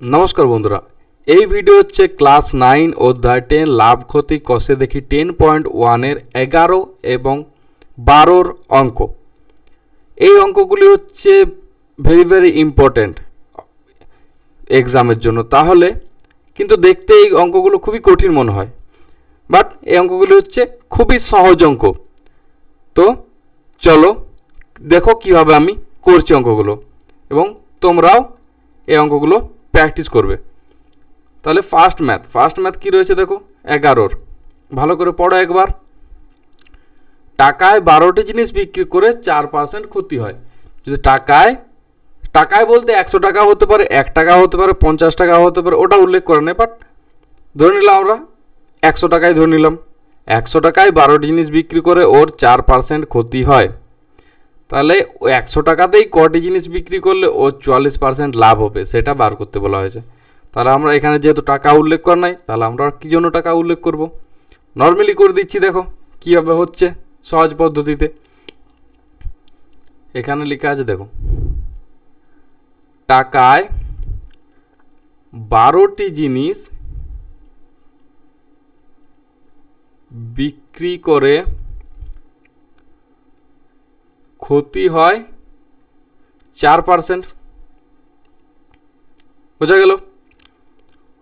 নমস্কার বন্ধুরা। এই ভিডিও হচ্ছে ক্লাস নাইন অধ্যায় টেন লাভ, ক্ষতি কষে দেখি টেন পয়েন্ট ওয়ানের এগারো এবং বারোর অঙ্ক। এই অঙ্কগুলি হচ্ছে ভেরি ভেরি ইম্পর্ট্যান্ট এক্সামের জন্য। তাহলে কিন্তু দেখতে এই অঙ্কগুলো খুবই কঠিন মনে হয়। বাট এই অঙ্কগুলি হচ্ছে খুবই সহজ অঙ্ক। তো চলো দেখো কীভাবে আমি করছি অঙ্কগুলো এবং তোমরাও এই অঙ্কগুলো প্র্যাকটিস করবে। তাহলে ফার্স্ট ম্যাথ ফার্স্ট ম্যাথ কী রয়েছে দেখো? এগারোর। ভালো করে পড়ো একবার। টাকায় বারোটি জিনিস বিক্রি করে চার পার্সেন্ট ক্ষতি হয়। যদি টাকায় টাকায় বলতে একশো টাকা হতে পারে, এক টাকা হতে পারে, পঞ্চাশ টাকা হতে পারে, ওটা উল্লেখ করে নেই বাট ধরে নিলাম আমরা একশো টাকায় ধরে নিলাম। একশো টাকায় বারোটি জিনিস বিক্রি করে ওর চার পার্সেন্ট ক্ষতি হয়। তাহলে একশো টাকাতেই কটি জিনিস বিক্রি করলে ও চুয়াল্লিশ পার্সেন্ট লাভ হবে? সেটা বার করতে বলা হয়েছে। তাহলে আমরা এখানে যেহেতু টাকা উল্লেখ করা নাই, তাহলে আমরা কী জন্য টাকা উল্লেখ করব? নর্মালি করে দিচ্ছি, দেখো, কীভাবে হচ্ছে, সহজ পদ্ধতিতে। এখানে লেখা আছে, দেখো, টাকায় বারোটি জিনিস বিক্রি করে ক্ষতি হয় চার পার্সেন্ট বোঝা গেল?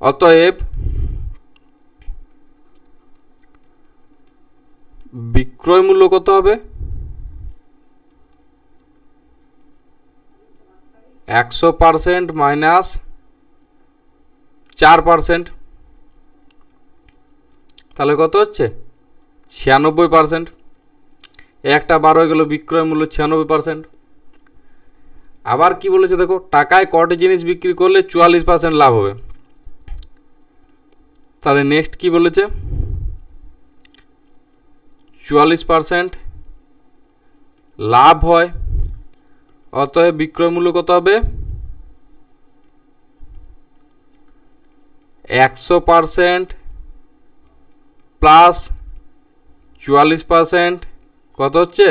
অতএব বিক্রয় মূল্য কত হবে? একশো পার্সেন্ট মাইনাস চার পার্সেন্ট তাহলে কত হচ্ছে? ছিয়ানব্বই পার্সেন্ট একটা বার গেল বিক্রয় মূল্য ছিয়ানব্বই পার্সেন্ট আবার কি বলেছে দেখো, টাকায় কটি জিনিস বিক্রি করলে চুয়াল্লিশ পার্সেন্ট লাভ হবে। তাহলে নেক্সট কি বলেছে? চুয়াল্লিশ পার্সেন্ট লাভ হয়, অতএব বিক্রয় মূল্য কত হবে? একশো পার্সেন্ট প্লাস চুয়াল্লিশ পার্সেন্ট কত হচ্ছে?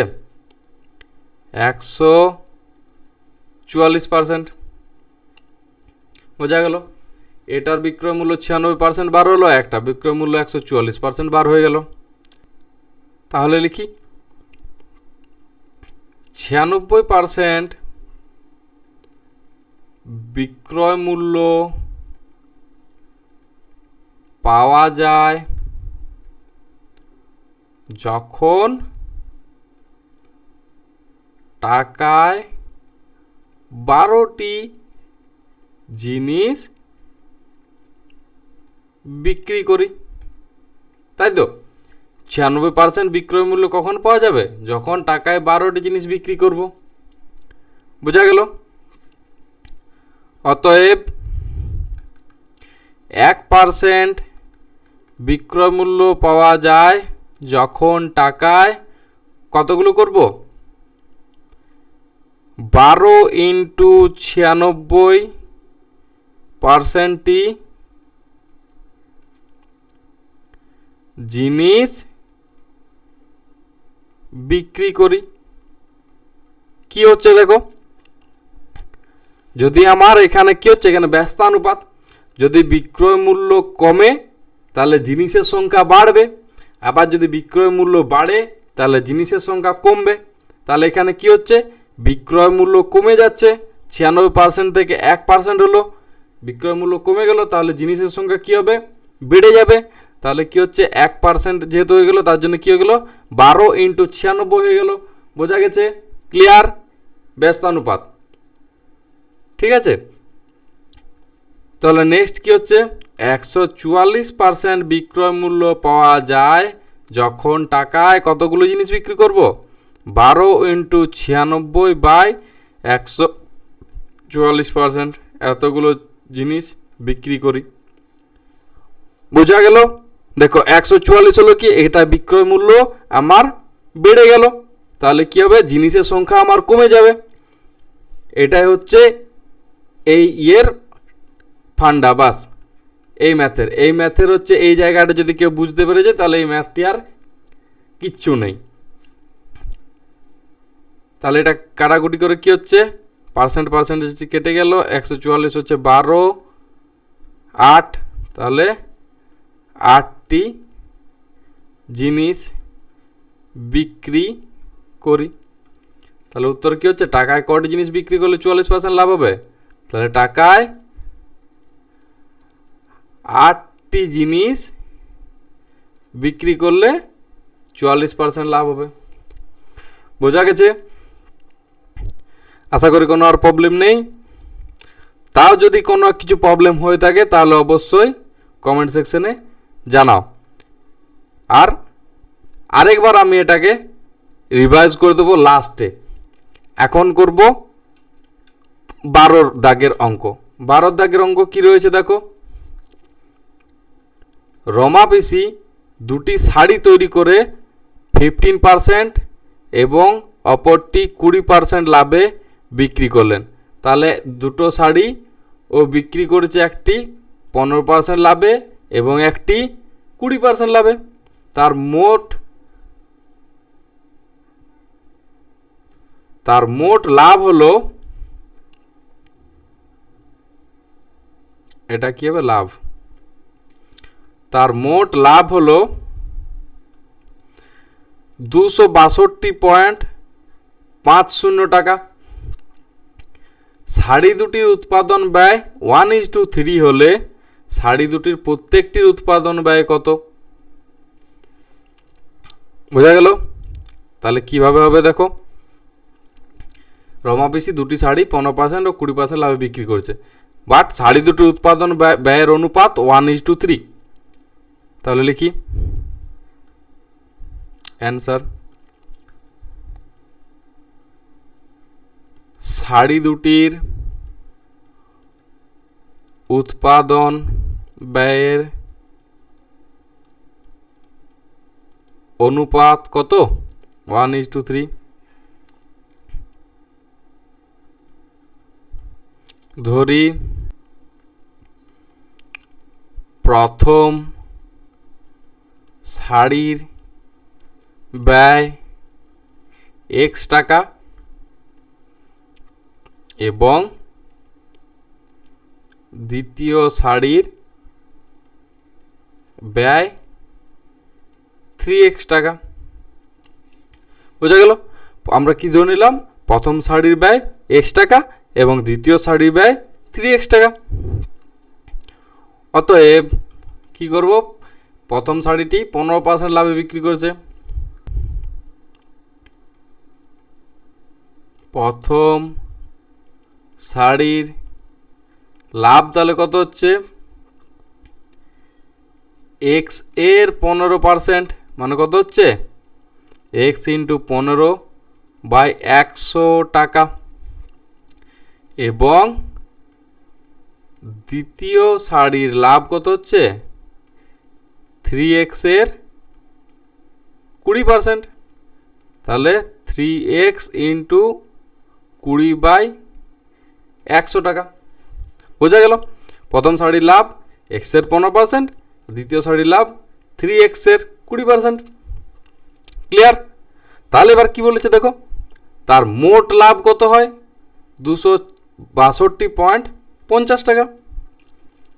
একশো চুয়াল্লিশ পার্সেন্ট বোঝা গেল? এটার বিক্রয় মূল্য ছিয়ানব্বই পার্সেন্ট বার হলো, একটা বিক্রয় মূল্য একশো চুয়াল্লিশ পার্সেন্ট বার হয়ে গেল। তাহলে লিখি। ছিয়ানব্বই পার্সেন্ট বিক্রয় মূল্য পাওয়া যায় যখন টাকায় বারোটি জিনিস বিক্রি করি। তাই তো? ছিয়ানব্বই পার্সেন্ট বিক্রয় মূল্য কখন পাওয়া যাবে? যখন টাকায় বারোটি জিনিস বিক্রি করব। বোঝা গেল? অতএব এক পার্সেন্ট বিক্রয় মূল্য পাওয়া যায় যখন টাকায় কতগুলো করব? বারো ইন্টু ছিয়ানব্বই পার্সেন্টটি জিনিস বিক্রি করি। কি হচ্ছে দেখো? যদি আমার এখানে কি হচ্ছে? এখানে ব্যস্তানুপাত যদি বিক্রয় মূল্য কমে, তাহলে জিনিসের সংখ্যা বাড়বে। আবার যদি বিক্রয় মূল্য বাড়ে, তাহলে জিনিসের সংখ্যা কমবে। তাহলে এখানে কি হচ্ছে? বিক্রয় মূল্য কমে যাচ্ছে, ছিয়ানব্বই পার্সেন্ট থেকে এক পার্সেন্ট হলো। বিক্রয় মূল্য কমে গেল, তাহলে জিনিসের সংখ্যা কী হবে? বেড়ে যাবে। তাহলে কি হচ্ছে? এক পার্সেন্ট যেহেতু হয়ে গেলো, তার জন্য কী হয়ে গেলো? বারো ইন্টু ছিয়ানব্বই হয়ে গেল। বোঝা গেছে? ক্লিয়ার ব্যস্তানুপাত। ঠিক আছে? তাহলে নেক্সট কি হচ্ছে? একশো চুয়াল্লিশ পার্সেন্ট বিক্রয় মূল্য পাওয়া যায় যখন টাকায় কতগুলো জিনিস বিক্রি করব? বারো ইন্টু ছিয়ানব্বই বাই একশো চুয়াল্লিশ পার্সেন্ট এতগুলো জিনিস বিক্রি করি। বোঝা গেল? দেখো, একশো চুয়াল্লিশ হলো কি? এটা বিক্রয় মূল্য আমার বেড়ে গেল। তাহলে কি হবে? জিনিসের সংখ্যা আমার কমে যাবে। এটাই হচ্ছে এই ইয়ের ফান্ডা, বাস। এই ম্যাথের এই ম্যাথের হচ্ছে এই জায়গাটা যদি কেউ বুঝতে পেরেছে তাহলে এই ম্যাথটি আর কিচ্ছু নেই। তাহলে এটা কাটাকুটি করে কি হচ্ছে? পার্সেন্ট পার্সেন্টেজ কেটে গেল, একশো চুয়াল্লিশ হচ্ছে বারো, আট, তাহলে আটটি জিনিস বিক্রি করি। তাহলে উত্তর কি হচ্ছে? টাকায় কটি জিনিস বিক্রি করলে চুয়াল্লিশ পার্সেন্ট লাভ হবে? তাহলে টাকায় আটটি জিনিস বিক্রি করলে চুয়াল্লিশ পার্সেন্ট লাভ হবে। বোঝা গেছে? আশা করি কোনো আর প্রবলেম নেই। তাও যদি কোনো কিছু প্রবলেম হয়ে থাকে, তাহলে অবশ্যই কমেন্ট সেকশনে জানাও। আর আরেকবার আমি এটাকে রিভাইজ করে দেবো লাস্টে এখন করব বারোর দাগের অঙ্ক। বারোর দাগের অঙ্ক কি রয়েছে দেখো? রমা পিসি দুটি শাড়ি তৈরি করে ফিফটিন পারসেন্ট এবং অপরটি কুড়ি পারসেন্ট লাভে বিক্রি করলেন। তাহলে দুটো শাড়ি ও বিক্রি করেছে একটি পনেরো পার্সেন্ট লাভে এবং একটি কুড়ি পার্সেন্ট লাভে। তার মোট তার মোট লাভ হলো, এটা কি হবে? লাভ। তার মোট লাভ হলো দুশো বাষট্টি পয়েন্ট পাঁচ শূন্য টাকা। শাড়ি দুটির উৎপাদন ব্যয় ওয়ান ইজ টু থ্রি হলে শাড়ি দুটির প্রত্যেকটির উৎপাদন ব্যয় কত? বোঝা গেল? তাহলে কীভাবে হবে দেখো? রমা পিসি দুটি শাড়ি পনেরো পার্সেন্ট ও কুড়ি পার্সেন্ট লাভে বিক্রি করছে। বাট শাড়ি দুটির উৎপাদন ব্যয়- ব্যয়ের অনুপাত ওয়ান ইজ টু থ্রি তাহলে লিখি। অ্যান্সার শাড়ি দুটির উৎপাদন ব্যয়ের অনুপাত কত? ওয়ান ইজ টু থ্রি ধরি প্রথম শাড়ির ব্যয় এক্স টাকা এবং দ্বিতীয় শাড়ির ব্যয় থ্রি এক্স টাকা। বোঝা গেল? আমরা কি ধরে নিলাম? প্রথম শাড়ির ব্যয় এক্স টাকা এবং দ্বিতীয় শাড়ির ব্যয় থ্রি এক্স টাকা। অতএব কি করব? প্রথম শাড়িটি পনেরো পার্সেন্ট লাভে বিক্রি করেছে। প্রথম শাড়ির লাভ তাহলে কত হচ্ছে? এক্সের পনেরো পার্সেন্ট মানে কত হচ্ছে? এক্স ইন্টু পনেরো বাই একশো টাকা। এবং দ্বিতীয় শাড়ির লাভ কত হচ্ছে? থ্রি এক্সের কুড়ি পার্সেন্ট তাহলে থ্রি এক্স ইন্টু কুড়ি বাই একশো টাকা। বোঝা গেল? প্রথম শাড়ির লাভ এক্সের পনেরো পার্সেন্ট, দ্বিতীয় শাড়ির লাভ থ্রি এক্সের কুড়ি পার্সেন্ট। ক্লিয়ার তাহলে এবার কি বলেছে দেখো? তার মোট লাভ কত হয়? দুশো বাষট্টি পয়েন্ট পঞ্চাশ টাকা।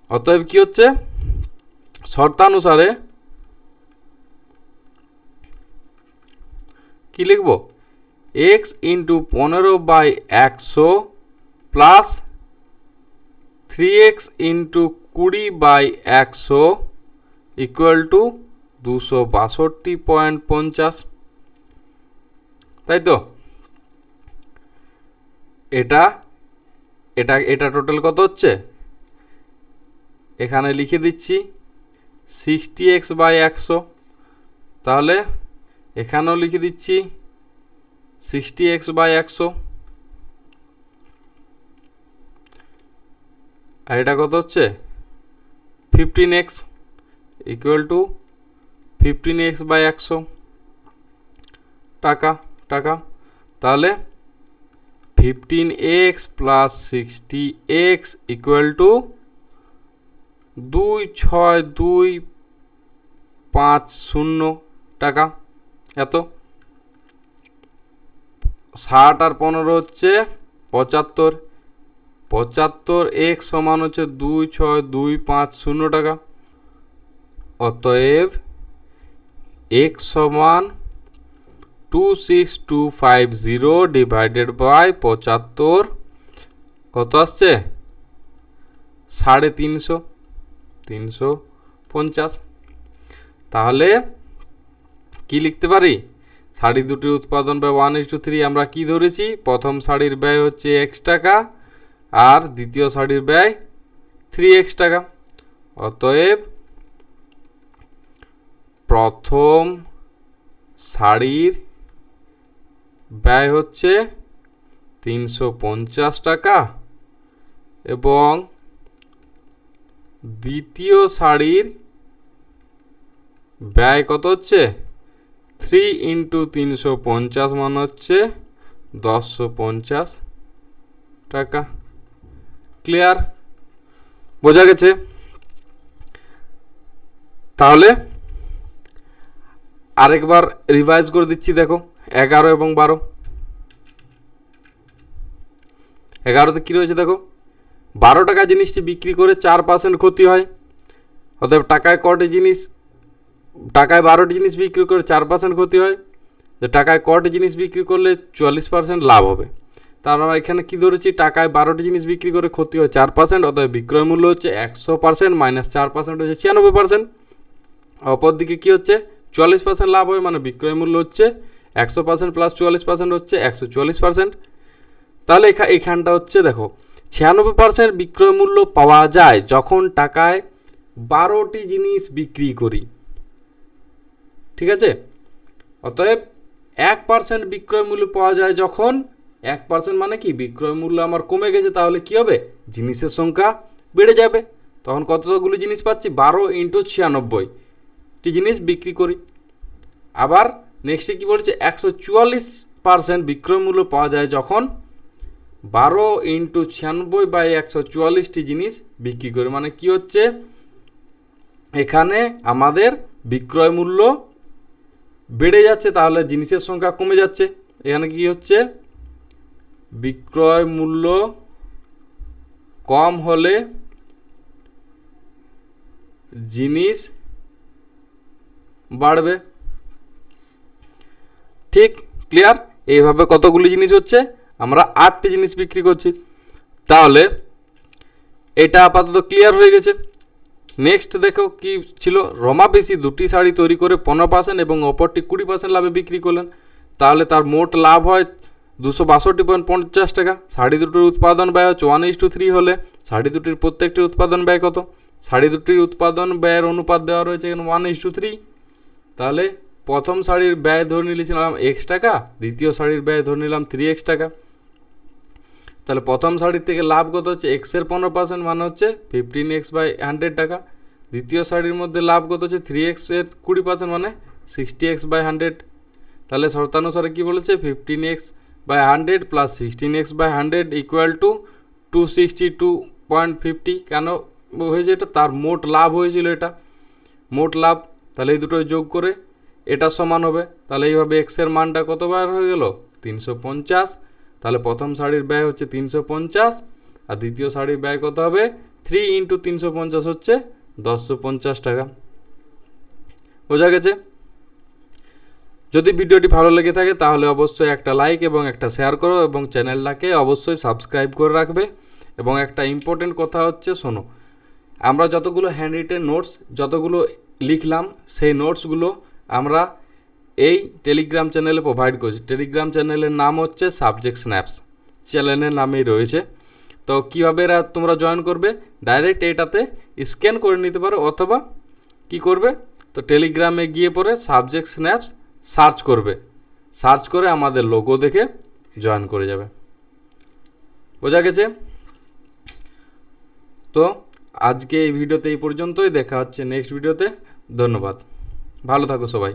অতএব কি হচ্ছে? শর্তানুসারে কি লিখব? এক্স ইন্টু পনেরো বাই একশো প্লাস থ্রি এক্স ইন্টু কুড়ি বাই একশো ইকুয়াল টু দুশো বাষট্টি পয়েন্ট পঞ্চাশ। তাই তো? এটা এটা এটা টোটাল কত হচ্ছে? এখানে লিখে দিচ্ছি সিক্সটি এক্স বাই একশো। তাহলে এখানেও লিখে দিচ্ছি সিক্সটি এক্স বাই একশো। আর এটা কত হচ্ছে? Fifteen X equal to fifteen X by একশো। টাকা টাকা। তাহলে fifteen X plus sixty X equal to দুই ছয় দুই পাঁচ শূন্য। টাকা। এত। ষাট আর পনেরো হচ্ছে পঁচাত্তর। পঁচাত্তর এক্স সমান হচ্ছে দুই ছয় দুই পাঁচ শূন্য টাকা। অতএব এক সমান two six two five zero divided by পঁচাত্তর, কত আসছে? সাড়ে তিনশো তিনশো পঞ্চাশ। তাহলে কি লিখতে পারি? শাড়ি দুটির উৎপাদন ব্যয় ওয়ান ইস টু থ্রি আমরা কি ধরেছি? প্রথম শাড়ির ব্যয় হচ্ছে এক্স টাকা আর দ্বিতীয় শাড়ির ব্যয় থ্রি এক্স টাকা। অতএব প্রথম শাড়ির ব্যয় হচ্ছে তিনশো পঞ্চাশ টাকা এবং দ্বিতীয় শাড়ির ব্যয় কত হচ্ছে? থ্রি ইন্টু তিনশো পঞ্চাশ মানে হচ্ছে দশশো পঞ্চাশ টাকা। ক্লিয়ার বোঝা গেছে? তাহলে আরেকবার রিভাইজ করে দিচ্ছি, দেখো, এগারো এবং বারো। এগারোতে কী রয়েছে, দেখো? বারো টাকা জিনিসটি বিক্রি করে চার পার্সেন্ট ক্ষতি হয়। অতএব টাকায় কটি জিনিস, টাকায় বারোটি জিনিস বিক্রি করে চার পার্সেন্ট ক্ষতি হয়। টাকায় কটি জিনিস বিক্রি করলে চুয়াল্লিশ পার্সেন্ট লাভ হবে। তার এখানে কী ধরেছি? টাকায় বারোটি জিনিস বিক্রি করে ক্ষতি হয় চার পার্সেন্ট অতএব বিক্রয় মূল্য হচ্ছে একশো পার্সেন্ট মাইনাস চার পার্সেন্ট হচ্ছে ছিয়ানব্বই পার্সেন্ট অপর দিকে কী হচ্ছে? চুয়াল্লিশ পার্সেন্ট লাভ হয় মানে বিক্রয় মূল্য হচ্ছে একশো পার্সেন্ট প্লাস চুয়াল্লিশ পার্সেন্ট হচ্ছে একশো চুয়াল্লিশ পার্সেন্ট তাহলে এখা এখানটা হচ্ছে দেখো, ছিয়ানব্বই পার্সেন্ট বিক্রয় মূল্য পাওয়া যায় যখন টাকায় বারোটি জিনিস বিক্রি করি। ঠিক আছে? অতএব এক পার্সেন্ট বিক্রয় মূল্য পাওয়া যায় যখন এক পার্সেন্ট মানে কি? বিক্রয় মূল্য আমার কমে গেছে, তাহলে কি হবে? জিনিসের সংখ্যা বেড়ে যাবে। তখন কতগুলো জিনিস পাচ্ছি? বারো ইন্টু ছিয়ানব্বই। টি জিনিস বিক্রি করি। আবার নেক্সটে কি বলছে? একশো চুয়াল্লিশ পার্সেন্ট বিক্রয় মূল্য পাওয়া যায় যখন বারো ইন্টু ছিয়ানব্বই বাই একশো চুয়াল্লিশটি জিনিস বিক্রি করি। মানে কি হচ্ছে? এখানে আমাদের বিক্রয় মূল্য বেড়ে যাচ্ছে, তাহলে জিনিসের সংখ্যা কমে যাচ্ছে। এখানে কি হচ্ছে? বিক্রয় মূল্য কম হলে জিনিস বাড়বে। ঠিক ক্লিয়ার এইভাবে কতগুলি জিনিস হচ্ছে? আমরা আটটি জিনিস বিক্রি করছি। তাহলে এটা আপাতত ক্লিয়ার হয়ে গেছে। নেক্সট দেখো কি ছিল? রমা পেশি দুটি শাড়ি তৈরি করে পনেরো পার্সেন্ট এবং অপরটি কুড়ি পার্সেন্ট লাভে বিক্রি করলেন। তাহলে তার মোট লাভ হয় দুশো বাষট্টি পয়েন্ট পঞ্চাশ টাকা। শাড়ি দুটির উৎপাদন ব্যয় ওয়ান ইস টু থ্রি হলে শাড়ি দুটির প্রত্যেকটি উৎপাদন ব্যয় কত? শাড়ি দুটির উৎপাদন ব্যয়ের অনুপাত দেওয়া রয়েছে এখানে ওয়ান ইস টু থ্রি তাহলে প্রথম শাড়ির ব্যয় ধরে নিয়েছিলাম এক্স টাকা, দ্বিতীয় শাড়ির ব্যয় ধরে নিলাম থ্রি এক্স টাকা। তাহলে প্রথম শাড়ির থেকে লাভ কত হচ্ছে? এক্সের পনেরো পার্সেন্ট মানে হচ্ছে ফিফটিন এক্স বাই হান্ড্রেড টাকা। দ্বিতীয় শাড়ির মধ্যে লাভ কত হচ্ছে? থ্রি এক্সের কুড়ি পার্সেন্ট মানে সিক্সটি এক্স বাই হান্ড্রেড তাহলে শর্তানুসারে কী বলেছে? Fifteen X by hundred plus sixteen X by hundred equal to two sixty two point fifty কেন হয়েছে এটা? তার মোট লাভ হয়েছিল এটা। মোট লাভ, তাহলে এই দুটো যোগ করে এটা সমান হবে। তাহলে এইভাবে এক্সের মানটা কতবার হয়ে গেল? তিনশো পঞ্চাশ। তাহলে প্রথম শাড়ির ব্যয় হচ্ছে তিনশো পঞ্চাশ। আর দ্বিতীয় শাড়ির ব্যয় কত হবে? থ্রি ইন্টু তিনশো পঞ্চাশ হচ্ছে দশশো পঞ্চাশ টাকা। বোঝা গেছে? যদি ভিডিওটি ভালো লেগে থাকে, তাহলে অবশ্যই একটা লাইক এবং একটা শেয়ার করো এবং চ্যানেলটাকে অবশ্যই সাবস্ক্রাইব করে রাখবে। এবং একটা ইম্পর্টেন্ট কথা হচ্ছে, শোনো, আমরা যতগুলো হ্যান্ড রিটেন নোটস যতগুলো লিখলাম, সেই নোটসগুলো আমরা এই টেলিগ্রাম চ্যানেলে প্রোভাইড করছি। টেলিগ্রাম চ্যানেলের নাম হচ্ছে সাবজেক্ট স্ন্যাপস চ্যানেলের নামেই রয়েছে। তো কীভাবে এরা তোমরা জয়েন করবে? ডাইরেক্ট এটাতে স্ক্যান করে নিতে পারো, অথবা কি করবে? তো টেলিগ্রামে গিয়ে পরে সাবজেক্ট স্ন্যাপস সার্চ করবে। সার্চ করে আমাদের লোগো দেখে জয়েন করে যাবে। বোঝা গেছে? তো আজকে এই ভিডিওতে এই পর্যন্তই। দেখা হচ্ছে নেক্সট ভিডিওতে ধন্যবাদ। ভালো থাকো সবাই।